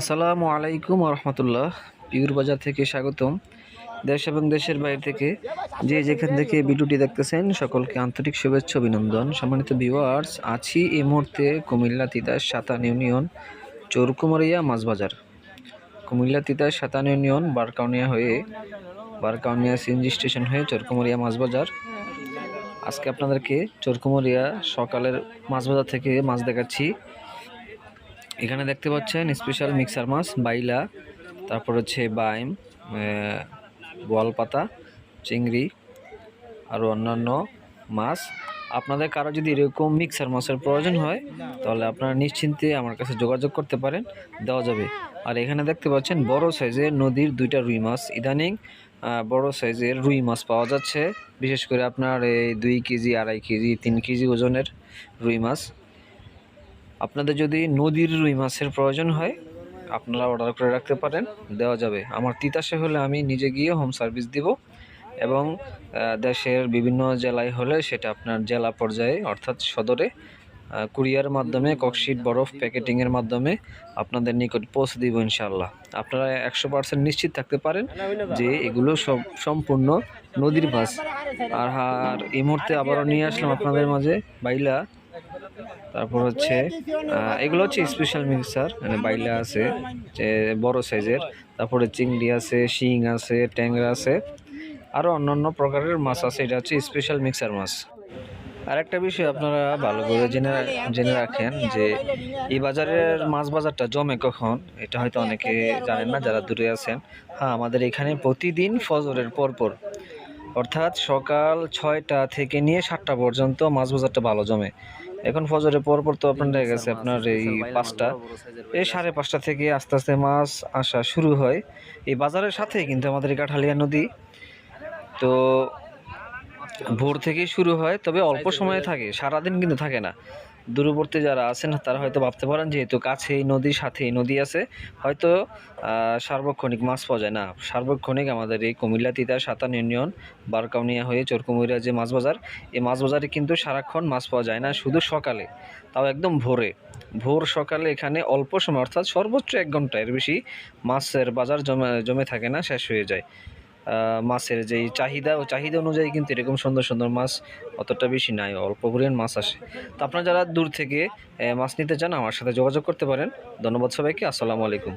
আসসালামু আলাইকুম রহমতুল্লাহ পিউর বাজার থেকে স্বাগতম। দেশ এবং দেশের বাইরে থেকে যে যেখান থেকে ভিডিওটি দেখতেছেন, সকলকে আন্তরিক শুভেচ্ছা, অভিনন্দন। সম্মানিত ভিউয়ার্স, আছি এই মুহূর্তে কুমিল্লা তিতাস সাতান ইউনিয়ন, চৌরকুমারিয়া মাছবাজার। কুমিল্লা তিতাস সাতান ইউনিয়ন, বারকাউনিয়া হয়ে, বারকাউনিয়া সিএনজি স্টেশন হয়ে চৌরকুমারিয়া মাছবাজার। আজকে আপনাদেরকে চৌরকুমারিয়া সকালের মাছবাজার থেকে মাছ দেখাচ্ছি। এখানে দেখতে পাচ্ছেন স্পেশাল মিক্সার মাছ বাইলা তারপর হচ্ছে বাইম আহ, বোয়াল পাতা চিংড়ি আরও অন্যান্য মাছ। আপনাদের কারও যদি এরকম মিক্সার মাছের প্রয়োজন হয় তাহলে আপনারা নিশ্চিন্তে আমার কাছে যোগাযোগ করতে পারেন দেওয়া যাবে। আর এখানে দেখতে পাচ্ছেন বড় সাইজের নদীর দুইটা রুই মাছ। ইদানিং বড় সাইজের রুই মাছ পাওয়া যাচ্ছে। বিশেষ করে আপনার এই দুই কেজি আড়াই কেজি তিন কেজি ওজনের রুই মাছ। আপনাদের যদি নদীর রুই মাছের প্রয়োজন হয়, আপনারা অর্ডার করে রাখতে পারেন, দেওয়া যাবে। আমার তিতাসে হলে আমি নিজে গিয়ে হোম সার্ভিস দিব এবং দেশের বিভিন্ন জেলায় হলে সেটা আপনার জেলা পর্যায়ে, অর্থাৎ সদরে কুরিয়ার মাধ্যমে ককশিট বরফ প্যাকেটিংয়ের মাধ্যমে আপনাদের নিকট পৌঁছে দিব ইনশাল্লাহ আপনারা একশো পার্সেন্ট নিশ্চিত থাকতে পারেন যে এগুলো সব সম্পূর্ণ নদীর মাছ। আর এই মুহূর্তে আবারও নিয়ে আসলাম আপনাদের মাঝে। বাইলা তারপর হচ্ছে এগুলো হচ্ছে স্পেশাল মিক্সার মানে বাইলা আছে, যে বড় সাইজের। তারপরে চিংড়ি আছে, শিং আছে, ট্যাংরা আছে আরও অন্যান্য প্রকারের মাছ আছে। এটা হচ্ছে স্পেশাল মিক্সার মাছ। আর একটা বিষয় আপনারা ভালো করে জেনে জেনে রাখেন যে, এই বাজারের মাছ বাজারটা জমে কখন, এটা হয়তো অনেকে জানেন না, যারা দূরে আছেন। হ্যাঁ আমাদের এখানে প্রতিদিন ফজরের পরপর, অর্থাৎ সকাল ছয়টা থেকে নিয়ে সাতটা পর্যন্ত মাছ বাজারটা ভালো জমে। এখন ফজরের পর পর তো আপনার হয়ে গেছে আপনার এই পাঁচটা। এই সাড়ে পাঁচটা থেকে আস্তে আস্তে মাছ আসা শুরু হয়। এই বাজারের সাথে কিন্তু আমাদের কাঠালিয়া নদী। তো ভোর থেকেই শুরু হয়, তবে অল্প সময়ে থাকে, সারাদিন কিন্তু থাকে না। দূরবর্তী যারা আছেন, তারা হয়তো ভাবতে পারেন যেহেতু কাছে এই নদীর সাথে এই নদী আছে। হয়তো সার্বক্ষণিক মাছ পাওয়া যায় না। সার্বক্ষণিক আমাদের এই কুমিল্লা তিতার সাতান ইউনিয়ন, বারকাউনিয়া হয়ে চরকুমিরা যে মাছ বাজার, এই মাছ বাজারে কিন্তু সারাক্ষণ মাছ পাওয়া যায় না, শুধু সকালে, তাও একদম ভোরে। ভোর সকালে এখানে অল্প সময়, অর্থাৎ সর্বোচ্চ এক ঘণ্টা এর বেশি মাছের বাজার জমে জমে থাকে না, শেষ হয়ে যায়। মাছের যেই চাহিদা, ও চাহিদা অনুযায়ী কিন্তু এরকম সুন্দর সুন্দর মাছ অতটা বেশি নাই, অল্প পরিমাণ মাছ আসে। তো আপনারা যারা দূর থেকে মাছ নিতে চান, আমার সাথে যোগাযোগ করতে পারেন। ধন্যবাদ সবাইকে, আসসালামু আলাইকুম।